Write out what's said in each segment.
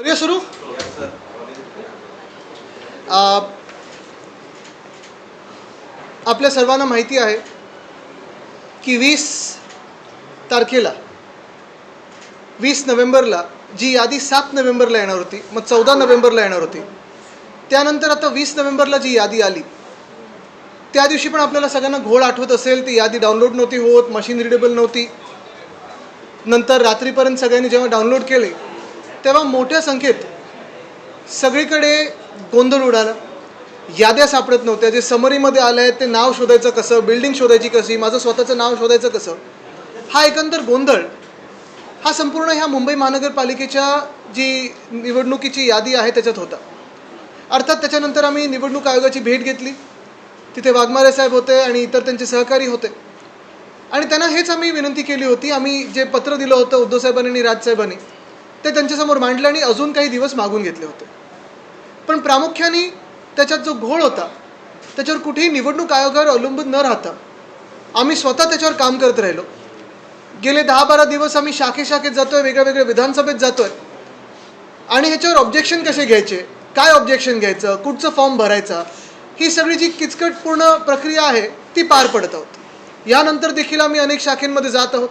करूया सुरू? आपल्या सर्वांना माहिती आहे की वीस तारखेला वीस नोव्हेंबरला जी यादी सात नोव्हेंबरला येणार होती मग चौदा नोव्हेंबरला येणार होती. त्यानंतर आता वीस नोव्हेंबरला जी यादी आली त्या दिवशी पण आपल्याला सगळ्यांना घोळ आठवत असेल ती यादी डाउनलोड नव्हती होत मशीन रिडेबल नव्हती. नंतर रात्रीपर्यंत सगळ्यांनी जेव्हा डाउनलोड केले तेव्हा मोठ्या संख्येत सगळीकडे गोंधळ उडाला. याद्या सापडत नव्हत्या. जे समरीमध्ये आलं आहे ते नाव शोधायचं कसं? बिल्डिंग शोधायची कशी? माझं स्वतःचं नाव शोधायचं कसं? हा एकंदर गोंधळ. हा संपूर्ण ह्या मुंबई महानगरपालिकेच्या जी निवडणुकीची यादी आहे त्याच्यात होता. अर्थात त्याच्यानंतर आम्ही निवडणूक आयोगाची भेट घेतली. तिथे वाघमारे साहेब होते आणि इतर त्यांचे सहकारी होते. आणि त्यांना हेच आम्ही विनंती केली होती. आम्ही जे पत्र दिलं होतं उद्धव साहेबांनी आणि राजसाहेबांनी ते त्यांच्यासमोर मांडलं आणि अजून काही दिवस मागून घेतले होते. पण प्रामुख्याने त्याच्यात जो घोळ होता त्याच्यावर कुठेही निवडणूक आयोगावर अवलंबून न राहता आम्ही स्वतः त्याच्यावर काम करत राहिलो. गेले दहा बारा दिवस आम्ही शाखे शाखेत जातो आहे वेगळ्या वेगळ्या विधानसभेत जातो आहे आणि ह्याच्यावर ऑब्जेक्शन कसे घ्यायचे? काय ऑब्जेक्शन घ्यायचं? कुठचं फॉर्म भरायचा? ही सगळी जी किचकटपूर्ण प्रक्रिया आहे ती पार पडत आहोत. यानंतर देखील आम्ही अनेक शाखेंमध्ये जात आहोत.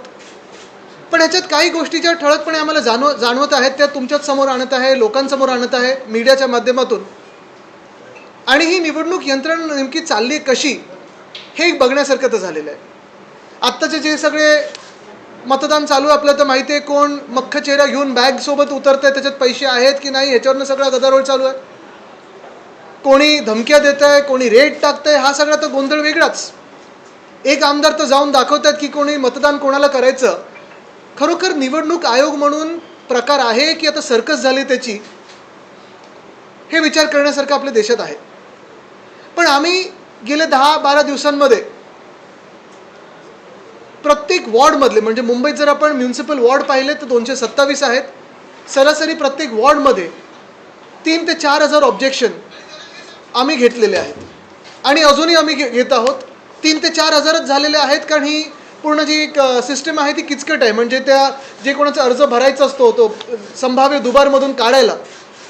पण याच्यात काही गोष्टी ज्या ठळकपणे आम्हाला जाणव जाणवत आहेत त्या तुमच्याच समोर आणत आहे लोकांसमोर आणत आहे मीडियाच्या माध्यमातून. आणि ही निवडणूक यंत्रणा नेमकी चालली कशी हे बघण्यासारखं तर झालेलं आहे. आत्ताचे जे सगळे मतदान चालू आहे आपलं तर माहिती आहे कोण मख्ख चेहरा घेऊन बॅगसोबत उतरत आहे त्याच्यात पैसे आहेत की नाही ह्याच्यावरनं सगळा गदारोळ चालू आहे. कोणी धमक्या देत आहे कोणी रेट टाकत आहे हा सगळा तर गोंधळ वेगळाच. एक आमदार तर जाऊन दाखवत आहेत की कोणी मतदान कोणाला करायचं खरोखर निवडणूक आयोग म्हणून प्रकार आहे की आता सर्कस झाली त्याची? हे विचार करण्यासारखं आपल्या देशात आहे. पण आम्ही गेले दहा बारा दिवसांमध्ये प्रत्येक वॉर्डमधले म्हणजे मुंबईत जर आपण म्युन्सिपल वॉर्ड पाहिले तर दोनशे सत्तावीस आहेत. सरासरी प्रत्येक वॉर्डमध्ये तीन ते चार हजार ऑब्जेक्शन आम्ही घेतलेले आहेत. आणि अजूनही आम्ही घे घेत आहोत. तीन ते चार हजारच झालेले आहेत कारण ही पूर्ण जी एक सिस्टम आहे ती किचकट आहे. म्हणजे त्या जे कोणाचा अर्ज भरायचा असतो तो संभाव्य दुबारमधून काढायला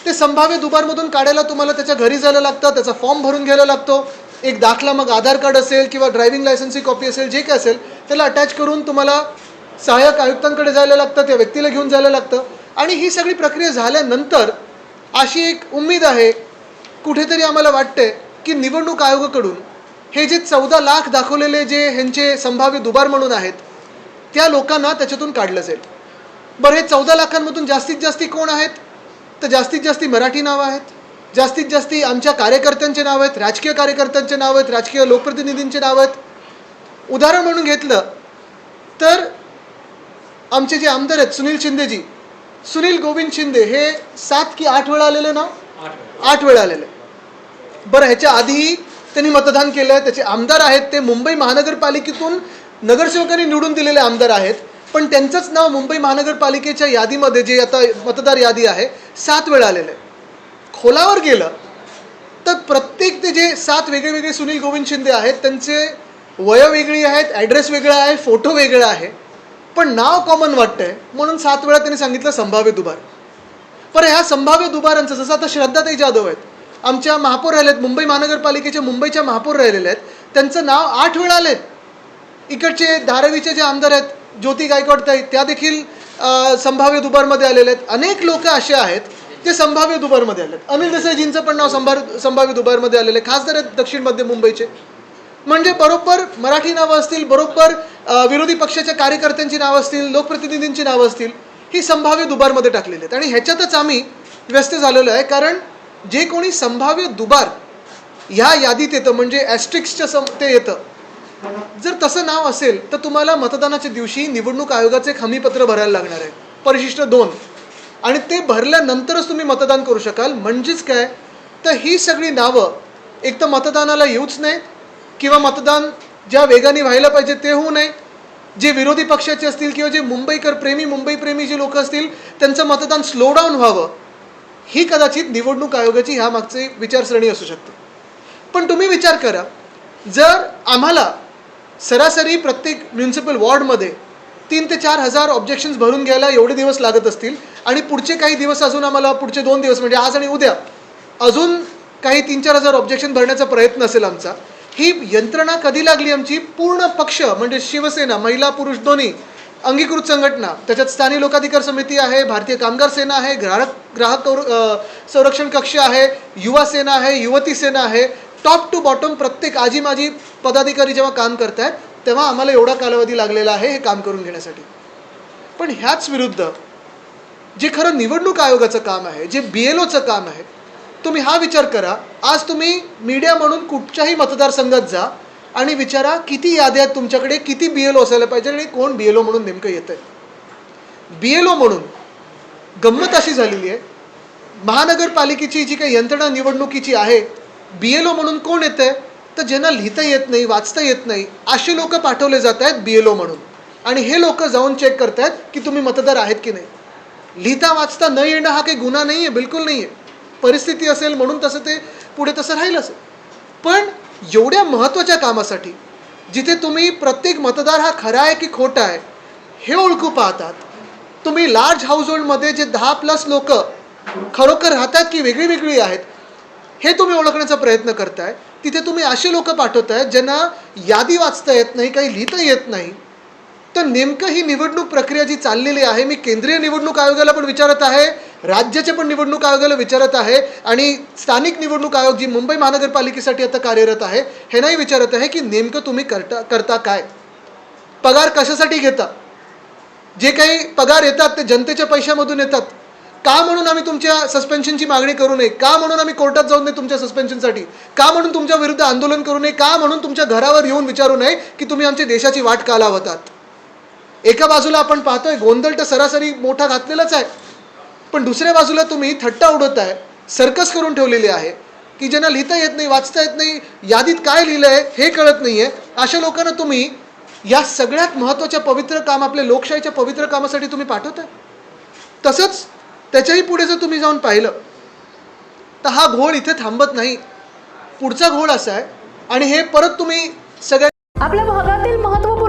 ते संभाव्य दुबारमधून काढायला तुम्हाला त्याच्या घरी जायला लागतं त्याचा फॉर्म भरून घ्यायला लागतो. एक दाखला मग आधार कार्ड असेल किंवा ड्रायव्हिंग लायसन्सची कॉपी असेल जे काय असेल त्याला अटॅच करून तुम्हाला सहाय्यक आयुक्तांकडे जायला लागतं त्या व्यक्तीला घेऊन जायला लागतं. आणि ही सगळी प्रक्रिया झाल्यानंतर अशी एक उम्मीद आहे कुठेतरी आम्हाला वाटते की निवडणूक आयोगाकडून हे जे चौदा लाख दाखवलेले जे ह्यांचे संभाव्य दुबार म्हणून आहेत त्या लोकांना त्याच्यातून काढलं जाईल. बरं हे चौदा लाखांमधून जास्तीत जास्ती कोण आहेत? तर जास्तीत जास्ती मराठी नावं आहेत. जास्तीत जास्ती आमच्या कार्यकर्त्यांचे नाव आहेत राजकीय कार्यकर्त्यांचे नाव आहेत राजकीय लोकप्रतिनिधींचे नाव आहेत. उदाहरण म्हणून घेतलं तर आमचे जे आमदार आहेत सुनील शिंदेजी सुनील गोविंद शिंदे हे सात की आठ वेळा आलेले नाव आठ वेळा आलेले. बरं ह्याच्या आधीही त्यांनी मतदान केलं आहे त्याचे आमदार आहेत ते मुंबई महानगरपालिकेतून नगरसेवकांनी निवडून दिलेले आमदार आहेत. पण त्यांचंच नाव मुंबई महानगरपालिकेच्या यादीमध्ये जे आता मतदार यादी आहे सात वेळा आलेलं आहे. खोलावर गेलं तर प्रत्येक ते जे सात वेगळे वेगळे सुनील गोविंद शिंदे आहेत त्यांचे वय वेगळी आहेत ॲड्रेस वेगळा आहे फोटो वेगळा आहे. पण नाव कॉमन वाटतंय म्हणून सात वेळा त्यांनी सांगितलं संभाव्य दुबार. पर ह्या संभाव्य दुबारांचं जसं आता श्रद्धाताई जाधव आहेत आमच्या महापौर राहिलेत मुंबई महानगरपालिकेच्या मुंबईच्या महापौर राहिलेले आहेत. त्यांचं नाव आठ वेळा आलेत. इकडचे धारावीचे जे आमदार आहेत ज्योती गायकवाड ताई त्या देखील संभाव्य दुबारमध्ये आलेले आहेत. अनेक लोक असे आहेत जे संभाव्य दुबारमध्ये आले आहेत अनिल देसाईजींचं पण नाव संभार संभाव्य दुबारमध्ये आलेलं आहे खासदार आहेत दक्षिण मध्य मुंबईचे. म्हणजे बरोबर मराठी नावं असतील बरोबर विरोधी पक्षाच्या कार्यकर्त्यांची नावं असतील लोकप्रतिनिधींची नावं असतील ही संभाव्य दुबारमध्ये टाकलेली आहेत. आणि ह्याच्यातच आम्ही व्यस्त झालेलो आहे. कारण जे कोणी संभाव्य दुबार ह्या यादीत येतं म्हणजे ॲस्ट्रिक्सच्या सम ते येतं. जर तसं नाव असेल तर तुम्हाला मतदानाच्या दिवशी निवडणूक आयोगाचे एक हमीपत्र भरायला लागणार आहे. परिशिष्ट दोन. आणि ते भरल्यानंतरच तुम्ही मतदान करू शकाल. म्हणजेच काय? तर ही सगळी नावं एक तर मतदानाला येऊच नाही किंवा मतदान ज्या वेगाने व्हायला पाहिजे ते होऊ नये. जे विरोधी पक्षाचे असतील किंवा जे मुंबईकर प्रेमी मुंबई प्रेमी जे लोक असतील त्यांचं मतदान स्लो डाऊन व्हावं. ही कदाचित निवडणूक आयोगाची ह्या मागची विचारसरणी असू शकते. पण तुम्ही विचार करा जर आम्हाला सरासरी प्रत्येक म्युन्सिपल वॉर्डमध्ये तीन ते चार हजार ऑब्जेक्शन्स भरून घ्यायला एवढे दिवस लागत असतील आणि पुढचे काही दिवस अजून आम्हाला पुढचे दोन दिवस म्हणजे आज आणि उद्या अजून काही तीन चार हजार ऑब्जेक्शन भरण्याचा प्रयत्न असेल आमचा ही यंत्रणा कधी लागली आमची? पूर्ण पक्ष म्हणजे शिवसेना महिला पुरुष दोन्ही अंगीकृत संघटना त्याच्यात स्थानिक लोकाधिकार समिती आहे भारतीय कामगार सेना आहे ग्राहक ग्राहक संरक्षण कक्ष आहे युवा सेना आहे युवती सेना आहे. टॉप टू बॉटम प्रत्येक आजी माजी पदाधिकारी जेव्हा काम करत आहेत तेव्हा आम्हाला एवढा कालावधी लागलेला आहे हे काम करून घेण्यासाठी. पण ह्याच विरुद्ध जे खरं निवडणूक आयोगाचं काम आहे जे बी एल ओचं काम आहे तुम्ही हा विचार करा. आज तुम्ही मीडिया म्हणून कुठच्याही मतदारसंघात जा आणि विचारा किती याद्या आहेत तुमच्याकडे किती बी एल ओ असायला पाहिजे आणि कोण बी एल ओ म्हणून नेमकं येतं आहे बी एल ओ म्हणून गंमत अशी झालेली आहे महानगरपालिकेची जी काही यंत्रणा निवडणुकीची आहे बी एल ओ म्हणून कोण येतं आहे तर ज्यांना लिहिता येत नाही वाचता येत नाही असे लोक पाठवले जात आहेत बी एल ओ म्हणून. आणि हे लोक जाऊन चेक करतायत की तुम्ही मतदार आहेत की नाही. लिहिता वाचता न येणं हा काही गुन्हा नाही आहे बिलकुल नाही आहे परिस्थिती असेल म्हणून तसं ते पुढे तसं राहील असेल पण एवढ्या महत्त्वाच्या कामासाठी जिथे तुम्ही प्रत्येक मतदार हा खरा आहे की खोटा आहे हे ओळखू पाहतात. तुम्ही लार्ज हाऊसहोल्डमध्ये जे दहा प्लस लोक खरोखर राहतात की वेगळी वेगळी आहेत हे तुम्ही ओळखण्याचा प्रयत्न करताय. तिथे तुम्ही असे लोक पाठवताय ज्यांना यादी वाचता येत नाही काही लिहिता येत नाही. तर नेमकं ही निवडणूक प्रक्रिया जी चाललेली आहे मी केंद्रीय निवडणूक आयोगाला पण विचारत आहे राज्याच्या पण निवडणूक आयोगाला विचारत आहे आणि स्थानिक निवडणूक आयोग जी मुंबई महानगरपालिकेसाठी आता कार्यरत आहे हे नाही विचारत आहे की नेमकं तुम्ही करता करता काय? पगार कशासाठी घेता? जे काही पगार येतात ते जनतेच्या पैशामधून येतात. का म्हणून आम्ही तुमच्या सस्पेन्शनची मागणी करू नये? का म्हणून आम्ही कोर्टात जाऊ नये तुमच्या सस्पेन्शनसाठी का म्हणून तुमच्या विरुद्ध आंदोलन करू नये? का म्हणून तुमच्या घरावर येऊन विचारू नये की तुम्ही आमच्या देशाची वाट का लावतात एका बाजूला आपण पाहतोय गोंधळ तर सरासरी मोठा घातलेलाच आहे. पण दुसऱ्या बाजूला तुम्ही थट्टा उडत आहे सर्कस करून ठेवलेली आहे की ज्यांना लिहिता येत नाही वाचता येत नाही यादीत काय लिहिलं आहे हे कळत नाही आहे अशा लोकांना तुम्ही या सगळ्यात महत्त्वाच्या पवित्र काम आपल्या लोकशाहीच्या पवित्र कामासाठी तुम्ही पाठवताय. तसंच त्याच्याही पुढे जर तुम्ही जाऊन पाहिलं तर हा घोळ इथे थांबत नाही. पुढचा घोळ असा आहे. आणि हे परत तुम्ही सगळ्या आपल्या भागातील महत्त्वपूर्ण